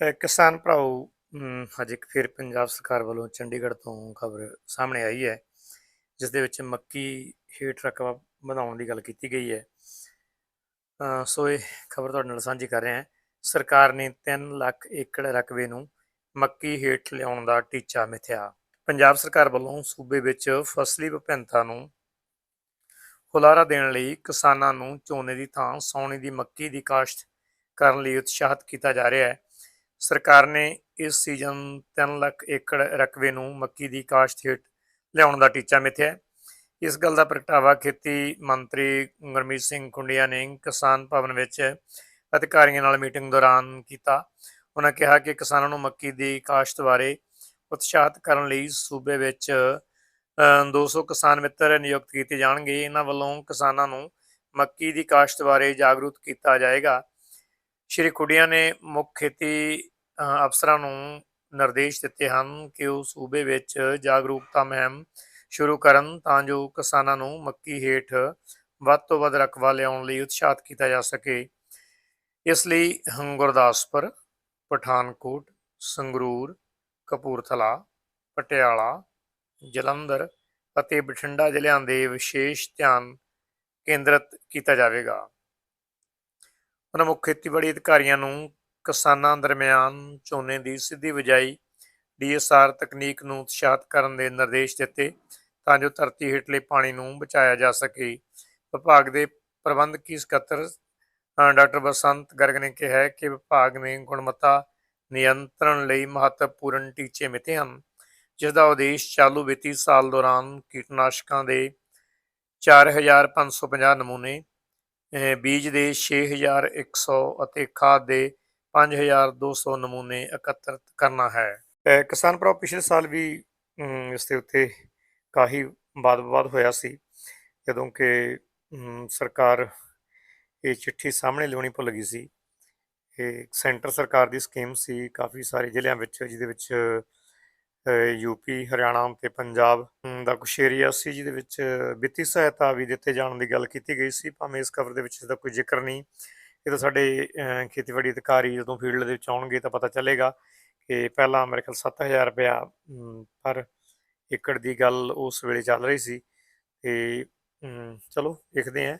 ਕਿਸਾਨ ਭਰਾਓ ਅਮ, ਅੱਜ ਇੱਕ ਫਿਰ ਪੰਜਾਬ ਸਰਕਾਰ ਵੱਲੋਂ ਚੰਡੀਗੜ੍ਹ ਤੋਂ ਖਬਰ ਸਾਹਮਣੇ ਆਈ ਹੈ ਜਿਸ ਦੇ ਵਿੱਚ ਮੱਕੀ ਹੇਠ ਰਕਬਾ ਵਧਾਉਣ ਦੀ ਗੱਲ ਕੀਤੀ ਗਈ ਹੈ। ਸੋ ਇਹ ਖਬਰ ਤੁਹਾਡੇ ਨਾਲ ਸਾਂਝੀ ਕਰ ਰਹੇ ਹਾਂ। ਸਰਕਾਰ ਨੇ 3 ਲੱਖ ਏਕੜ ਰਕਬੇ ਨੂੰ ਮੱਕੀ ਹੇਠ ਲਿਆਉਣ ਦਾ ਟੀਚਾ ਮਿਥਿਆ। ਪੰਜਾਬ ਸਰਕਾਰ ਵੱਲੋਂ ਸੂਬੇ ਵਿੱਚ ਫਸਲੀ ਵਿਭਿੰਨਤਾ ਨੂੰ ਹੁਲਾਰਾ ਦੇਣ ਲਈ ਕਿਸਾਨਾਂ ਨੂੰ ਝੋਨੇ ਦੀ ਥਾਂ ਸਾਉਣੀ ਦੀ ਮੱਕੀ ਦੀ ਕਾਸ਼ਤ ਕਰਨ ਲਈ ਉਤਸ਼ਾਹਿਤ ਕੀਤਾ ਜਾ ਰਿਹਾ ਹੈ। ਸਰਕਾਰ ਨੇ ਇਸ ਸੀਜ਼ਨ 3 ਲੱਖ ਏਕੜ ਰਕਬੇ ਨੂੰ ਮੱਕੀ ਦੀ ਕਾਸ਼ਤ ਹੇਠ ਲਿਆਉਣ ਦਾ ਟੀਚਾ ਮਿੱਥਿਆ ਇਸ ਗੱਲ ਦਾ ਪ੍ਰਗਟਾਵਾ ਖੇਤੀ ਮੰਤਰੀ ਗੁਰਮੀਤ ਸਿੰਘ ਕੁੰਡੀਆ ਨੇ ਕਿਸਾਨ ਭਵਨ ਵਿੱਚ ਅਧਿਕਾਰੀਆਂ ਨਾਲ ਮੀਟਿੰਗ ਦੌਰਾਨ ਕੀਤਾ। ਉਹਨਾਂ ਕਿਹਾ ਕਿ ਕਿਸਾਨਾਂ ਨੂੰ ਮੱਕੀ ਦੀ ਕਾਸ਼ਤ ਬਾਰੇ ਉਤਸ਼ਾਹਿਤ ਕਰਨ ਲਈ ਸੂਬੇ ਵਿੱਚ ਅ, 200 ਕਿਸਾਨ ਮਿੱਤਰ ਨਿਯੁਕਤ ਕੀਤੇ ਜਾਣਗੇ। ਇਹਨਾਂ ਵੱਲੋਂ ਕਿਸਾਨਾਂ ਨੂੰ ਮੱਕੀ ਦੀ ਕਾਸ਼ਤ ਬਾਰੇ ਜਾਗਰੂਕ ਕੀਤਾ ਜਾਏਗਾ। ਸ਼੍ਰੀ ਕੁੜੀਆਂ ਨੇ ਮੁੱਖ ਖੇਤੀ ਅਫਸਰਾਂ ਨੂੰ ਨਿਰਦੇਸ਼ ਦਿੱਤੇ ਹਨ ਕਿ ਉਹ ਸੂਬੇ ਵਿੱਚ ਜਾਗਰੂਕਤਾ ਮੁਹਿੰਮ ਸ਼ੁਰੂ ਕਰਨ ਤਾਂ ਜੋ ਕਿਸਾਨਾਂ ਨੂੰ ਮੱਕੀ ਹੇਠ ਵੱਧ ਤੋਂ ਵੱਧ ਰਕਬਾ ਲਿਆਉਣ ਲਈ ਉਤਸ਼ਾਹਿਤ ਕੀਤਾ ਜਾ ਸਕੇ। ਇਸ ਲਈ ਹਮ ਗੁਰਦਾਸਪੁਰ, ਪਠਾਨਕੋਟ, ਸੰਗਰੂਰ, ਕਪੂਰਥਲਾ, ਪਟਿਆਲਾ, ਜਲੰਧਰ ਅਤੇ ਬਠਿੰਡਾ ਜ਼ਿਲ੍ਹਿਆਂ ਦੇ ਵਿਸ਼ੇਸ਼ ਧਿਆਨ ਕੇਂਦਰਿਤ ਕੀਤਾ ਜਾਵੇਗਾ। ਉਹਨਾਂ ਮੁੱਖ ਖੇਤੀਬਾੜੀ ਅਧਿਕਾਰੀਆਂ ਨੂੰ ਕਿਸਾਨਾਂ ਦਰਮਿਆਨ ਝੋਨੇ ਦੀ ਸਿੱਧੀ ਬਿਜਾਈ, ਡੀਐਸਆਰ ਤਕਨੀਕ ਨੂੰ ਉਤਸ਼ਾਹਿਤ ਕਰਨ ਦੇ ਨਿਰਦੇਸ਼ ਦਿੱਤੇ ਤਾਂ ਜੋ ਧਰਤੀ ਹੇਠਲੇ ਪਾਣੀ ਨੂੰ ਬਚਾਇਆ ਜਾ ਸਕੇ। ਵਿਭਾਗ ਦੇ ਪ੍ਰਬੰਧਕੀ ਸਕੱਤਰ ਡਾਕਟਰ ਬਸੰਤ ਗਰਗ ਨੇ ਕਿਹਾ ਕਿ ਵਿਭਾਗ ਨੇ ਗੁਣਵੱਤਾ ਨਿਯੰਤਰਣ ਲਈ ਮਹੱਤਵਪੂਰਨ ਟੀਚੇ ਮਿੱਥੇ ਹਨ, ਜਿਸ ਦਾ ਉਦੇਸ਼ ਚਾਲੂ ਵਿੱਤੀ ਸਾਲ ਦੌਰਾਨ ਕੀਟਨਾਸ਼ਕਾਂ ਦੇ 4550 ਨਮੂਨੇ ਬੀਜ ਦੇ 6100 ਅਤੇ ਖਾਦ ਦੇ 5200 ਨਮੂਨੇ ਇਕੱਤਰਤ ਕਰਨਾ ਹੈ। ਕਿਸਾਨ ਭਰਾ ਪਿਛਲੇ ਸਾਲ ਵੀ ਇਸ ਦੇ ਉੱਤੇ ਕਾਫੀ ਵਾਦ-ਵਿਵਾਦ ਹੋਇਆ ਸੀ, ਜਦੋਂ ਕਿ ਸਰਕਾਰ ਇਹ ਚਿੱਠੀ ਸਾਹਮਣੇ ਲਿਆਉਣੀ ਭੁੱਲ ਗਈ ਸੀ। ਇਹ ਸੈਂਟਰ ਸਰਕਾਰ ਦੀ ਸਕੀਮ ਸੀ, ਕਾਫੀ ਸਾਰੇ ਜ਼ਿਲ੍ਹਿਆਂ ਵਿੱਚ, ਜਿਹਦੇ ਵਿੱਚ ਯੂਪੀ ਹਰਿਆਣਾ ਤੇ ਪੰਜਾਬ ਦਾ ਕੁਛ ਏਰੀਆ ਸੀ ਜਿਹਦੇ ਵਿੱਚ ਵਿੱਤੀ ਸਹਾਇਤਾ ਵੀ ਦਿੱਤੇ ਜਾਣ ਦੀ ਗੱਲ ਕੀਤੀ ਗਈ ਸੀ। ਭਾਵੇਂ ਇਸ ਖਬਰ ਦੇ ਵਿੱਚ ਇਸਦਾ ਕੋਈ ਜ਼ਿਕਰ ਨਹੀਂ, ਇਹ ਤਾਂ ਸਾਡੇ ਖੇਤੀਬਾੜੀ ਅਧਿਕਾਰੀ ਜਦੋਂ ਫੀਲਡ ਦੇ ਵਿੱਚ ਆਉਣਗੇ ਤਾਂ ਪਤਾ ਚੱਲੇਗਾ ਕਿ ਪਹਿਲਾਂ ਮੇਰੇ ਖਿਆਲ 7000 ਰੁਪਇਆ ਪਰ ਏਕੜ ਦੀ ਗੱਲ ਉਸ ਵੇਲੇ ਚੱਲ ਰਹੀ ਸੀ ਤੇ ਚਲੋ ਦੇਖਦੇ ਹਾਂ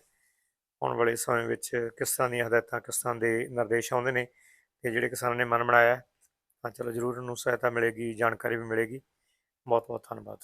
ਆਉਣ ਵਾਲੇ ਸਮੇਂ ਵਿੱਚ ਕਿਸ ਤਰ੍ਹਾਂ ਦੀਆਂ ਹਦਾਇਤਾਂ, ਕਿਸ ਤਰ੍ਹਾਂ ਦੇ ਨਿਰਦੇਸ਼ ਆਉਂਦੇ ਨੇ ਤੇ ਜਿਹੜੇ ਕਿਸਾਨਾਂ ਨੇ ਮਨ ਬਣਾਇਆ। ਤਾਂ ਚਲੋ ਜ਼ਰੂਰ ਉਹਨੂੰ ਸਹਾਇਤਾ ਮਿਲੇਗੀ ਜਾਣਕਾਰੀ ਵੀ ਮਿਲੇਗੀ। ਬਹੁਤ ਬਹੁਤ ਧੰਨਵਾਦ।